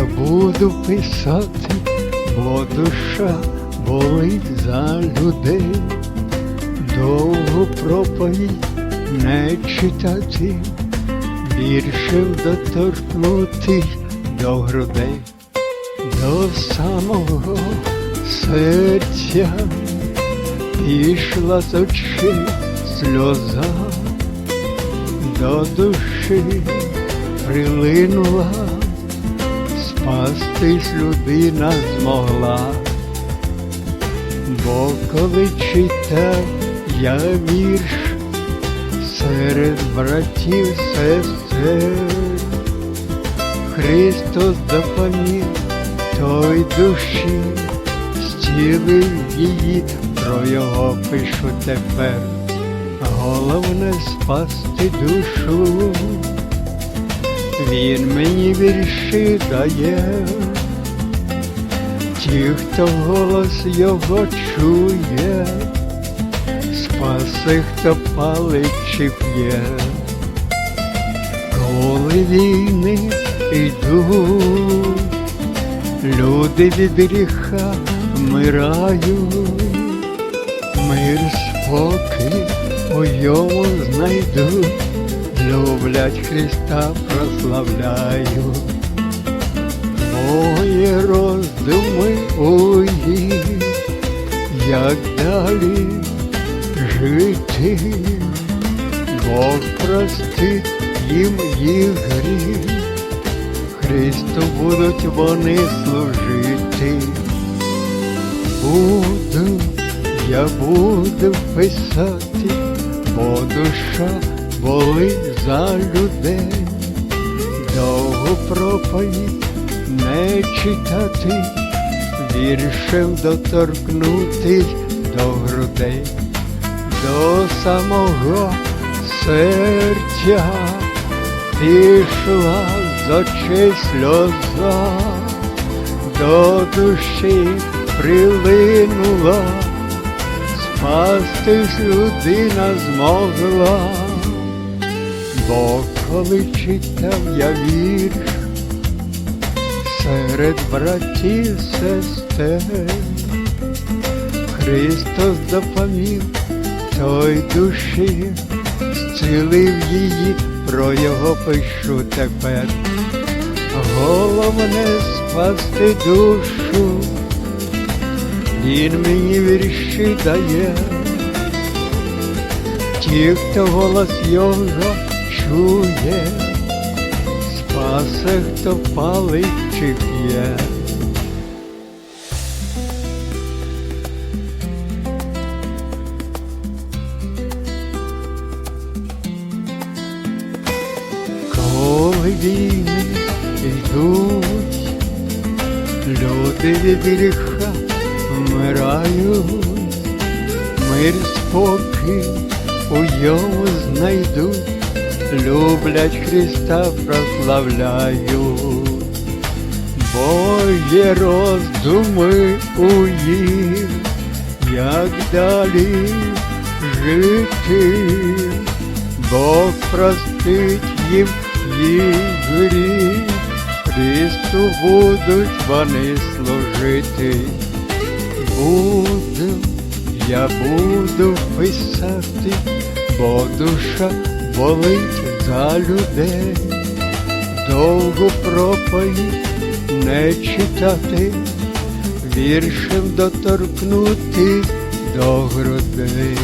буду писати, бо душа болить за людей. Довго проповідь не читати, віршем доторкнутись до грудей, до самого серця пішла з очей сльоза, до душі прилинула, спастись людина змогла. Бо коли читав я вірш серед братів сестер, Христос допоміг той душі, зцілив її, про його пишу тепер. Головне спасти душу, він мені вірші дає. Ті, хто голос його чує, спаси, хто палить чи п'є, коли війни йдуть, люди від гріха вмирають, мир спокій у йому знайдуть, люблять Христа, прославляють. Мої роздуми у як далі жити, Бог простить їм їх гріх, Христу будуть вони служити. Буду, я буду писати, бо душа болить за людей, довго проповідь не читати, віршем доторкнутись до грудей, до самого серця пішла з очей сльоза, до душі прилинула, спастись людина змогла, бо коли читав я вірш, серед братів сестер. Христос допоміг той душі, зцілив її, про його пишу тепер. Головне спасти душу, він мені вірші дає. Ті, хто голос його чує, спасе, хто палить чи п'є. Коли війни йдуть, люди від гріха вмирають, мир спокій у йому знайдуть, люблять Христа, прославляють, бо є роздуми у їх, як далі жити, Бог простить їм їх гріх, Христу будуть вони служити. Буду, я буду писати, бо душа болить за людей, довго проповідь не читати, віршем доторкнути до грудей.